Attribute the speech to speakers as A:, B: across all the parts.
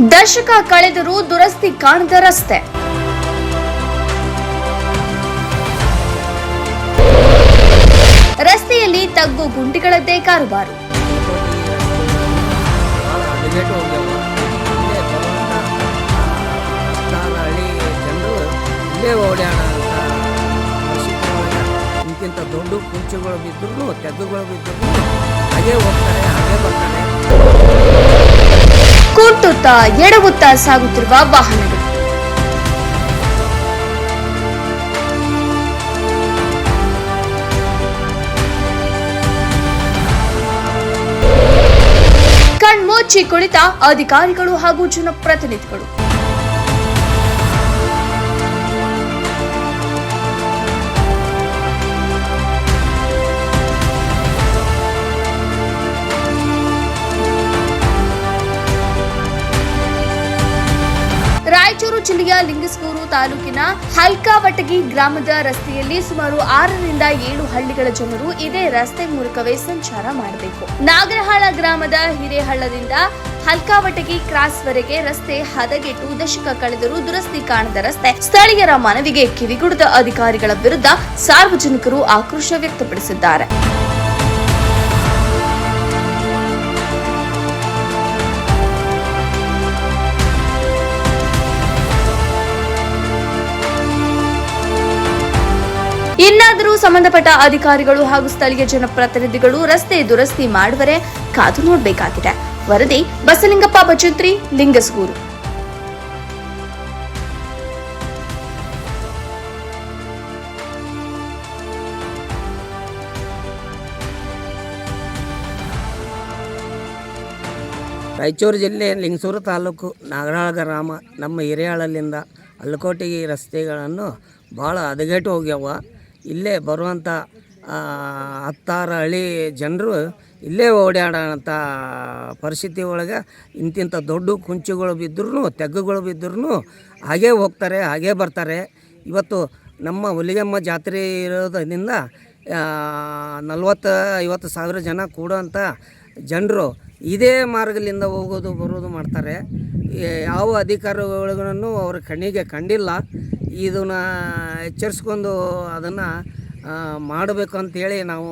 A: ದಶಕ ಕಳೆದರೂ ದುರಸ್ತಿ ಕಾಣದ ರಸ್ತೆ. ರಸ್ತೆಯಲ್ಲಿ ತಗ್ಗು ಗುಂಡಿಗಳದ್ದೇ ಕಾರುಬಾರು.
B: ಇಂತಿಂತ ದೊಡ್ಡ ಕುಂಚುಗಳು ಬಿದ್ದರೂ ತೆಗ್ಗುಗಳು ಬಿದ್ದರೂ ಹಾಗೇ ಹೋಗ್ತಾರೆ
A: ಕುಂಟುತ್ತಾ ಎಡವುತ್ತಾ ಸಾಗುತ್ತಿರುವ ವಾಹನಗಳು. ಕಣ್ಮೋಚಿ ಕುಳಿತ ಅಧಿಕಾರಿಗಳು ಹಾಗೂ ಜನಪ್ರತಿನಿಧಿಗಳು. ಜಿಲ್ಲೆಯ ಲಿಂಗಸ್ಗೂರು ತಾಲೂಕಿನ ಹಲ್ಕಾವಟಗಿ ಗ್ರಾಮದ ರಸ್ತೆಯಲ್ಲಿ ಸುಮಾರು ಆರರಿಂದ ಏಳು ಹಳ್ಳಿಗಳ ಜನರು ಇದೇ ರಸ್ತೆ ಮೂಲಕವೇ ಸಂಚಾರ ಮಾಡಬೇಕು. ನಾಗರಹಾಳ ಗ್ರಾಮದ ಹಿರೇಹಳ್ಳದಿಂದ ಹಲ್ಕಾವಟಗಿ ಕ್ರಾಸ್ ವರೆಗೆ ರಸ್ತೆ ಹದಗೆಟ್ಟು ದಶಕ ಕಳೆದರೂ ದುರಸ್ತಿ ಕಾಣದ ರಸ್ತೆ. ಸ್ಥಳೀಯರ ಮನವಿಗೆ ಕಿವಿಗುಡದ ಅಧಿಕಾರಿಗಳ ವಿರುದ್ಧ ಸಾರ್ವಜನಿಕರು ಆಕ್ರೋಶ ವ್ಯಕ್ತಪಡಿಸಿದ್ದಾರೆ. ಇನ್ನಾದರೂ ಸಂಬಂಧಪಟ್ಟ ಅಧಿಕಾರಿಗಳು ಹಾಗೂ ಸ್ಥಳೀಯ ಜನಪ್ರತಿನಿಧಿಗಳು ರಸ್ತೆ ದುರಸ್ತಿ ಮಾಡುವರೆ ಕಾದು ನೋಡಬೇಕಾಗಿದೆ. ವರದಿ ಬಸಲಿಂಗಪ್ಪ ಬಚುತ್ರಿ ಲಿಂಗಸ್ಗೂರು.
B: ರಾಯಚೂರು ಜಿಲ್ಲೆ ಲಿಂಗಸೂರು ತಾಲೂಕು ನಾಗರಾಳ ಗ್ರಾಮ ನಮ್ಮ ಹಿರಿಯಾಳಲ್ಲಿಂದ ಅಲ್ಲಕೋಟೆಗೆ ರಸ್ತೆಗಳನ್ನು ಭಾಳ ಹದಗೆಟ್ಟು ಹೋಗ್ಯಾವ. ಇಲ್ಲೇ ಬರುವಂಥ ಹತ್ತಾರು ಹಳ್ಳಿ ಜನರು ಇಲ್ಲೇ ಓಡಾಡೋಂಥ ಪರಿಸ್ಥಿತಿ ಒಳಗೆ ಇಂತಿಂಥ ದೊಡ್ಡ ಕುಂಚುಗಳು ಬಿದ್ದರೂ ತೆಗ್ಗುಗಳು ಬಿದ್ದರೂ ಹಾಗೇ ಹೋಗ್ತಾರೆ, ಹಾಗೇ ಬರ್ತಾರೆ. ಇವತ್ತು ನಮ್ಮ ಹುಲಿಗೆಮ್ಮ ಜಾತ್ರೆ ಇರೋದರಿಂದ ನಲ್ವತ್ತು, ಐವತ್ತು ಸಾವಿರ ಜನ ಕೂಡೋಂಥ ಜನರು ಇದೇ ಮಾರ್ಗದಿಂದ ಹೋಗೋದು, ಬರೋದು ಮಾಡ್ತಾರೆ. ಯಾವ ಅಧಿಕಾರಿಗಳನ್ನು ಅವ್ರ ಕಣ್ಣಿಗೆ ಕಂಡಿಲ್ಲ. ಇದನ್ನು ಎಚ್ಚರಿಸ್ಕೊಂಡು ಅದನ್ನು ಮಾಡಬೇಕು ಅಂತೇಳಿ ನಾವು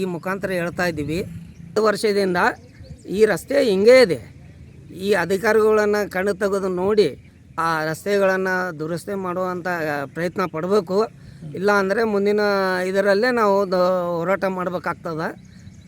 B: ಈ ಮುಖಾಂತರ ಹೇಳ್ತಾ ಇದ್ದೀವಿ. ಹತ್ತು ವರ್ಷದಿಂದ ಈ ರಸ್ತೆ ಹಿಂಗೇ ಇದೆ. ಈ ಅಧಿಕಾರಿಗಳನ್ನು ಕಣ್ಣು ತೆಗೆದು ನೋಡಿ ಆ ರಸ್ತೆಗಳನ್ನು ದುರಸ್ತಿ ಮಾಡುವಂಥ ಪ್ರಯತ್ನ ಪಡಬೇಕು. ಇಲ್ಲ ಅಂದರೆ ಮುಂದಿನ ಇದರಲ್ಲೇ ನಾವು ಹೋರಾಟ ಮಾಡಬೇಕಾಗ್ತದೆ.